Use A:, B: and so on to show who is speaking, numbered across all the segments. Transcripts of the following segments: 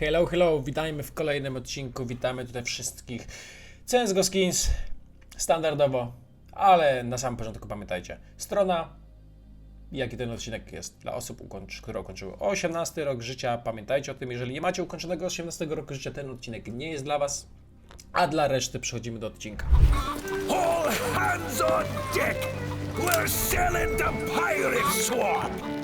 A: Hello, hello, witajmy w kolejnym odcinku, witamy tutaj wszystkich. CSGO Skins, standardowo, ale na samym początku pamiętajcie, strona, jaki ten odcinek jest dla osób, ukończ, które ukończyły 18 rok życia, pamiętajcie o tym, jeżeli nie macie ukończonego 18 roku życia, ten odcinek nie jest dla was, a dla reszty przechodzimy do odcinka.
B: All hands on deck! We're Pirate Swamp!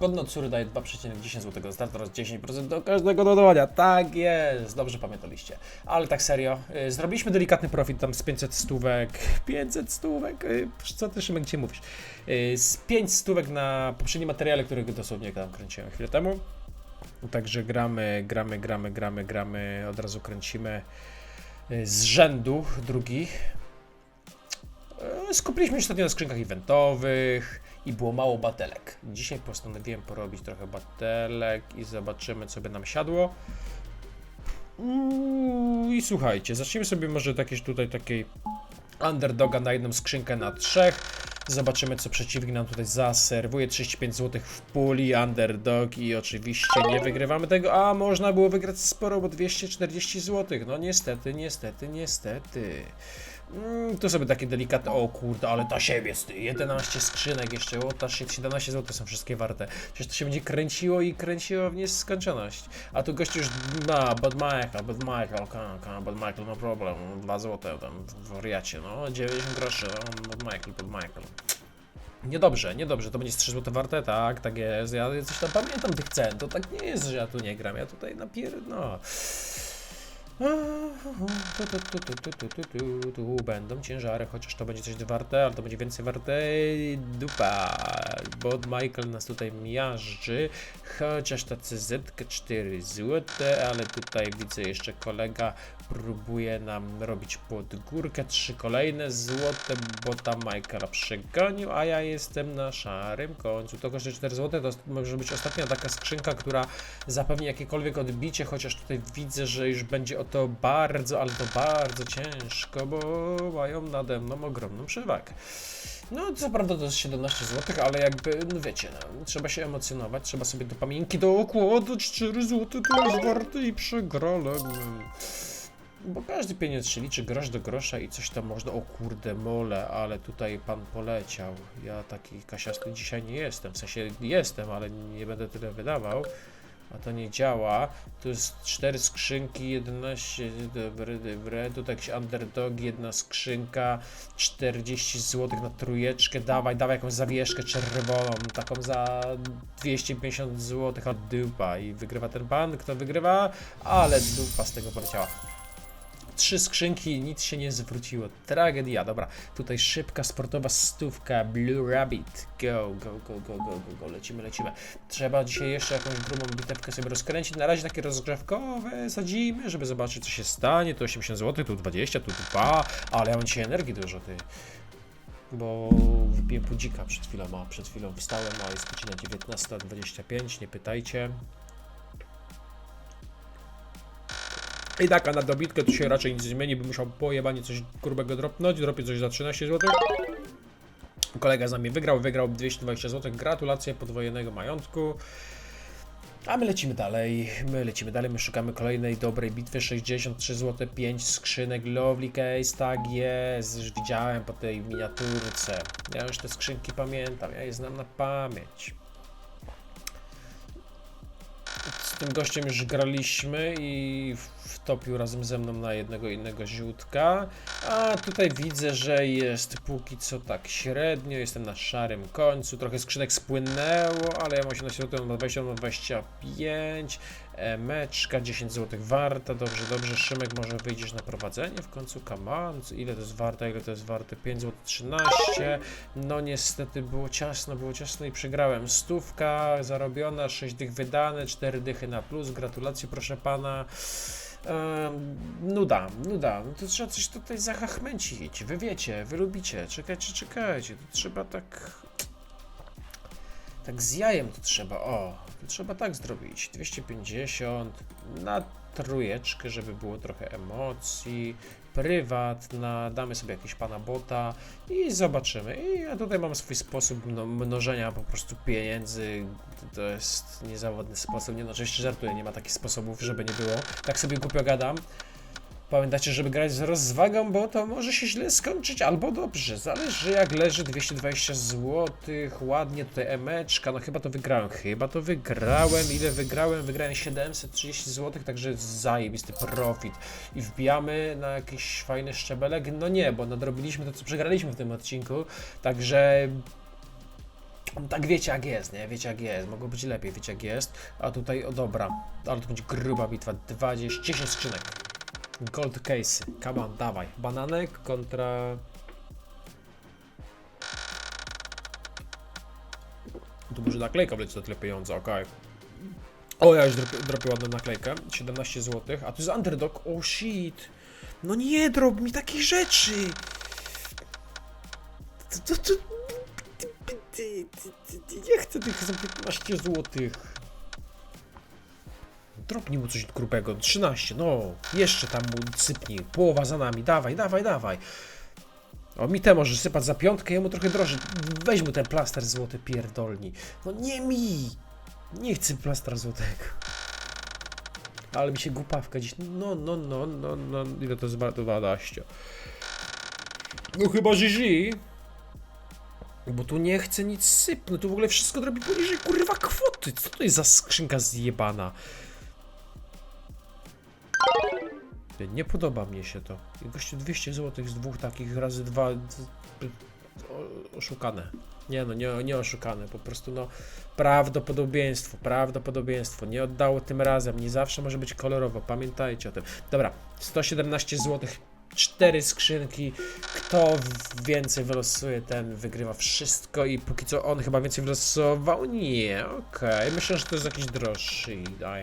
A: Godno Tsuru daje 2,10 zł do startu oraz 10% do każdego dodawania. Tak jest, dobrze pamiętaliście. Ale tak serio, y, zrobiliśmy delikatny profit tam z 500 stówek. 500 stówek? y, Co ty Szymek dzisiaj mówisz? Y, Z 5 stówek na poprzednim materiale, którego dosłownie tam kręciłem chwilę temu. Także gramy, gramy, gramy, gramy, gramy, od razu kręcimy z rzędu drugi. Skupiliśmy się ostatnio na skrzynkach eventowych i było mało batelek. Dzisiaj postanowiłem porobić trochę batelek i zobaczymy, co by nam siadło. Uuu, I słuchajcie, zacznijmy sobie może jakieś tutaj takiej underdoga na jedną skrzynkę na trzech. Zobaczymy, co przeciwnik nam tutaj zaserwuje. 35 zł w puli, underdog i oczywiście nie wygrywamy tego. A można było wygrać sporo, bo 240 zł. No niestety, niestety, niestety. Mm, tu sobie takie delikatne, o kurde, ale ta siebie z 11 skrzynek jeszcze, o ta shit, 17 zł są wszystkie warte. Przecież to się będzie kręciło i kręciło w nieskończoność. A tu gość już ma, Bud Michael, Bud Michael, ka, ka, Bud Michael, no problem, 2 zł tam w wariacie, no, 90 groszy, no, Bud Michael, Bud Michael. Niedobrze, niedobrze, to będzie z 3 zł warte, tak, tak jest, ja coś tam pamiętam tych cen, to tak nie jest, że ja tu nie gram, ja tutaj napier... no... będą ciężary, chociaż to będzie coś warte, ale to będzie więcej warte. Dupa. Bod Michael nas tutaj miażdży, chociaż ta CZ 4 złote, ale tutaj widzę jeszcze kolega próbuje nam robić pod górkę trzy kolejne złote, bo tam Michaela przegonił, a ja jestem na szarym końcu. To kosztuje 4 złote, to może być ostatnia taka skrzynka, która zapewni jakiekolwiek odbicie, chociaż tutaj widzę, że już będzie o to bardzo, ale to bardzo ciężko, bo mają nade mną ogromną przewagę. No, co prawda to jest 17 zł, ale jakby, no wiecie, no, trzeba się emocjonować, trzeba sobie do pamięci dookładać 4 zł, to jest warte i przegrałem. Bo każdy pieniądz się liczy, grosz do grosza i coś tam można, o kurde mole, ale tutaj pan poleciał. Ja taki kasiasty dzisiaj nie jestem, w sensie jestem, ale nie będę tyle wydawał. A to nie działa. Tu jest 4 skrzynki, 11, dobre, dobre. Tutaj jakiś underdog, jedna skrzynka, 40 zł na trójeczkę. Dawaj, dawaj jakąś zawieszkę czerwoną, taką za 250 zł, a dupa. I wygrywa ten pan, kto wygrywa? Ale dupa z tego poleciała. Trzy skrzynki, nic się nie zwróciło. Tragedia, dobra. Tutaj szybka, sportowa stówka. Blue Rabbit. Go, go, go, go, go, go, go. Lecimy, lecimy. Trzeba dzisiaj jeszcze jakąś grubą bitewkę sobie rozkręcić. Na razie takie rozgrzewkowe sadzimy, żeby zobaczyć, co się stanie. Tu 80 zł, tu 20, tu 2. Ale ja mam dzisiaj energii dużo, ty. Bo wypiłem pudzika przed chwilą, a przed chwilą wstałem, a jest godzina 19.25, nie pytajcie. I tak, a na dobitkę tu się raczej nic nie zmieni, by musiał pojebanie coś grubego dropnąć, dropię coś za 13 zł. Kolega z nami wygrał, wygrał 220 zł, gratulacje podwojonego majątku. A my lecimy dalej, my lecimy dalej, my szukamy kolejnej dobrej bitwy, 63 zł, 5 skrzynek, lovely case, tak jest, już widziałem po tej miniaturce. Ja już te skrzynki pamiętam, ja je znam na pamięć. Z tym gościem już graliśmy i wtopił razem ze mną na jednego innego ziutka. A tutaj widzę, że jest póki co tak średnio. Jestem na szarym końcu. Trochę skrzynek spłynęło, ale ja mam 18 zł, mam 20, mam 25. E, meczka 10 zł warta. Dobrze, dobrze. Szymek, może wyjdziesz na prowadzenie w końcu. On. Ile to jest warte? Ile to jest warte? 5 zł 13. No niestety było ciasno, było ciasno i przegrałem. Stówka zarobiona, 6 dych wydane, 4 dychy na plus. Gratulacje proszę pana. Ehm, nuda, nuda. No to trzeba coś tutaj zahachmęcić. Wy wiecie, wy lubicie. Czekajcie, czekajcie. To trzeba tak. Tak z jajem to trzeba. O, to trzeba tak zrobić. 250 na trójeczkę, żeby było trochę emocji. Prywatna, damy sobie jakiegoś pana bota i zobaczymy. I ja tutaj mam swój sposób mno- mnożenia po prostu pieniędzy. To jest niezawodny sposób. Nie no, oczywiście żartuję, nie ma takich sposobów, żeby nie było. Tak sobie głupio gadam. Pamiętajcie, żeby grać z rozwagą, bo to może się źle skończyć albo dobrze. Zależy jak leży 220 zł. Ładnie tutaj emeczka. No chyba to wygrałem. Chyba to wygrałem. Ile wygrałem? Wygrałem 730 zł, także zajebisty profit. I wbijamy na jakiś fajny szczebelek? No nie, bo nadrobiliśmy to, co przegraliśmy w tym odcinku. Także tak wiecie jak jest, nie? Wiecie jak jest. Mogło być lepiej, wiecie jak jest. A tutaj, o dobra, ale to będzie gruba bitwa. 20, 10 skrzynek. Gold case. Come on, dawaj. Bananek kontra... Tu może naklejka wleci za tyle pieniądze, okej. O, ja już dropię, dropię ładną naklejkę. 17 zł. A tu jest underdog. Oh shit. No nie drop mi takich rzeczy. Nie chcę tych za 15 złotych. Dropnij mu coś grubego, 13, no, jeszcze tam mu sypnij, połowa za nami, dawaj, dawaj, dawaj. O, mi te może sypać za piątkę, jemu trochę drożej. Weź mu ten plaster złoty pierdolni. No nie mi! Nie chcę plastra złotego. Ale mi się głupawka dziś, no, no, no, no, no, ile to jest 12. No chyba GG. Bo tu nie chcę nic sypnąć, tu w ogóle wszystko robi poniżej kurwa kwoty. Co to jest za skrzynka zjebana? Nie podoba mnie się to. I gościu 200 zł z dwóch takich razy dwa oszukane. Nie no, nie, nie oszukane, po prostu no prawdopodobieństwo, prawdopodobieństwo. Nie oddało tym razem, nie zawsze może być kolorowo, pamiętajcie o tym. Dobra, 117 zł, cztery skrzynki. Kto więcej wylosuje, ten wygrywa wszystko i póki co on chyba więcej wylosował? Nie, okej. Myślę, że to jest jakiś droższy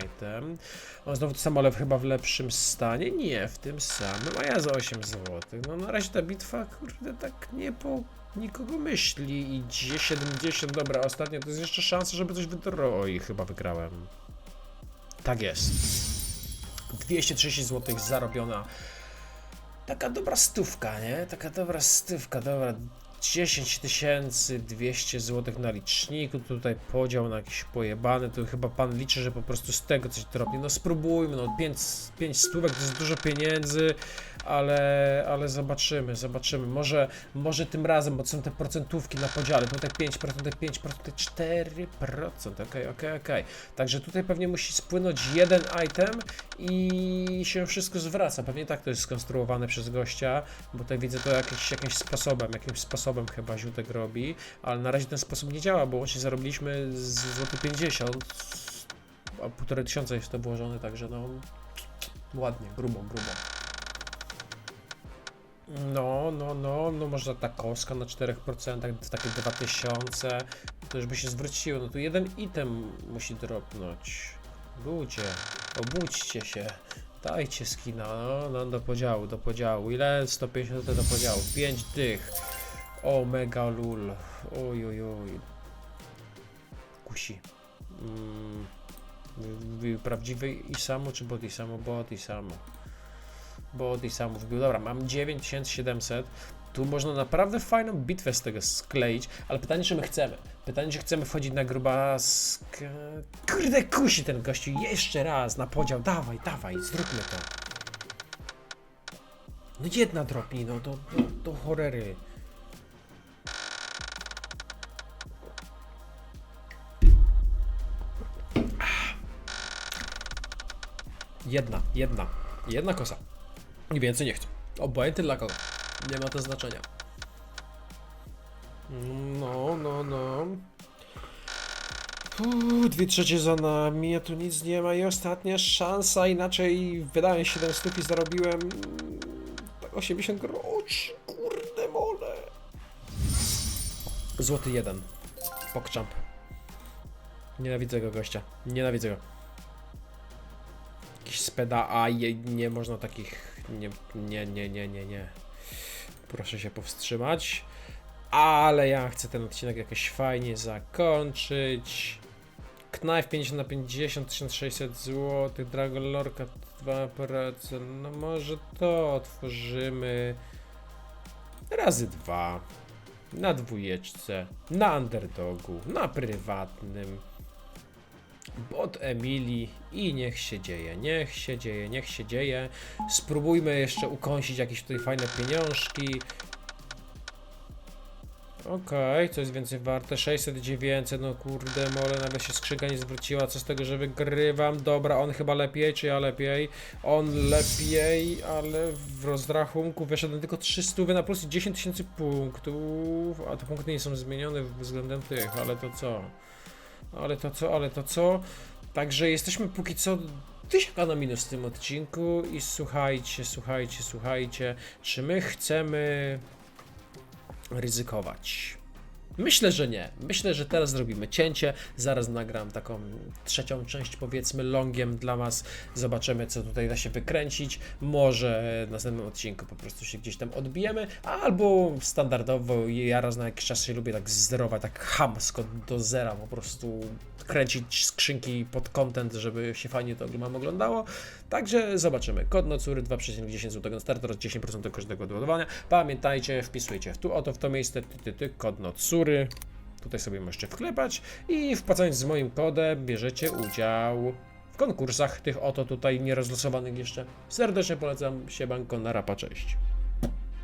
A: item. On znowu to samo, ale chyba w lepszym stanie? Nie, w tym samym, a ja za 8 zł. No na razie ta bitwa, kurde, tak nie po nikogo myśli. Idzie 70, dobra, ostatnio to jest jeszcze szansa, żeby coś wydro... Oj, chyba wygrałem. Tak jest. 230 zł zarobiona. Taka dobra stówka, nie? Taka dobra stówka, dobra. 10 200 zł na liczniku, tutaj podział na jakiś pojebany, to chyba pan liczy, że po prostu z tego coś drobnie. No spróbujmy, no 5, 5 stówek to jest dużo pieniędzy, ale, ale zobaczymy, zobaczymy. Może, może tym razem, bo są te procentówki na podziale, tutaj 5%, tutaj 5%, tutaj 4%, okej, okej, okej. Także tutaj pewnie musi spłynąć jeden item i się wszystko zwraca. Pewnie tak to jest skonstruowane przez gościa, bo tutaj widzę to jakimś, jakimś sposobem, jakimś sposobem chyba Ziutek robi, ale na razie ten sposób nie działa, bo łącznie zarobiliśmy z złoty 50, a półtorej tysiąca jest to włożone, także no ładnie, grubo, grubo. No, no, no, no można ta kostka na 4%, takie 2000, to już by się zwróciło. No tu jeden item musi dropnąć. Ludzie, obudźcie się. Dajcie skina, no, no do podziału, do podziału. Ile? 150 do podziału. 5 tych. O, mega lul. Oj, oj, oj. Kusi. Mm. Prawdziwy i samo, czy bot i samo? Bot i samo. Bot i samo wbił. Dobra, mam 9700. Tu można naprawdę fajną bitwę z tego skleić, ale pytanie, czy my chcemy. Pytanie, czy chcemy wchodzić na grubask. Kurde, kusi ten gościu. Jeszcze raz na podział. Dawaj, dawaj, zróbmy to. No jedna dropnij, no do, do, do horery. Jedna, jedna. Jedna kosa. I więcej nie chcę. Obojętny dla kogo. Nie ma to znaczenia. No, no, no. Uuu, dwie trzecie za nami, a tu nic nie ma i ostatnia szansa, inaczej wydałem 7 stóp i zarobiłem tak 80 groszy, kurde mole. Złoty jeden. Pokczamp. Nienawidzę go gościa, nienawidzę go. Jakiś speda, a nie można takich, nie, nie, nie, nie, nie, nie. Proszę się powstrzymać. Ale ja chcę ten odcinek jakoś fajnie zakończyć. Knife 50 na 50, 1600 zł, Dragon Lorca 2%, no może to otworzymy razy dwa. Na dwójeczce, na underdogu, na prywatnym. Bot Emilii i niech się dzieje, niech się dzieje, niech się dzieje. Spróbujmy jeszcze ukąsić jakieś tutaj fajne pieniążki. Okej, co jest więcej warte? 600, 900, no kurde, mole, nawet się skrzynka nie zwróciła, co z tego, że wygrywam? Dobra, on chyba lepiej, czy ja lepiej? On lepiej, ale w rozrachunku wyszedłem tylko 300 na plus i 10 tysięcy punktów, a te punkty nie są zmienione względem tych, ale to co? Ale to co, ale to co? Także jesteśmy póki co tysiąca na minus w tym odcinku i słuchajcie, słuchajcie, słuchajcie, czy my chcemy ryzykować? Myślę, że nie. Myślę, że teraz zrobimy cięcie. Zaraz nagram taką trzecią część, powiedzmy, longiem dla Was. Zobaczymy, co tutaj da się wykręcić. Może w następnym odcinku po prostu się gdzieś tam odbijemy, albo standardowo ja raz na jakiś czas się lubię tak zerować, tak hamsko do zera po prostu kręcić skrzynki pod content, żeby się fajnie to mam oglądało. Także zobaczymy. Kod Nocury 2,10 zł na start oraz 10% do każdego doładowania. Pamiętajcie, wpisujcie w tu oto w to miejsce ty, ty, ty, kod Nocury. Tutaj sobie możecie wklepać i wpłacając z moim kodem bierzecie udział w konkursach tych oto tutaj nierozlosowanych jeszcze. Serdecznie polecam się banko na rapa, cześć.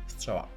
A: Strzała.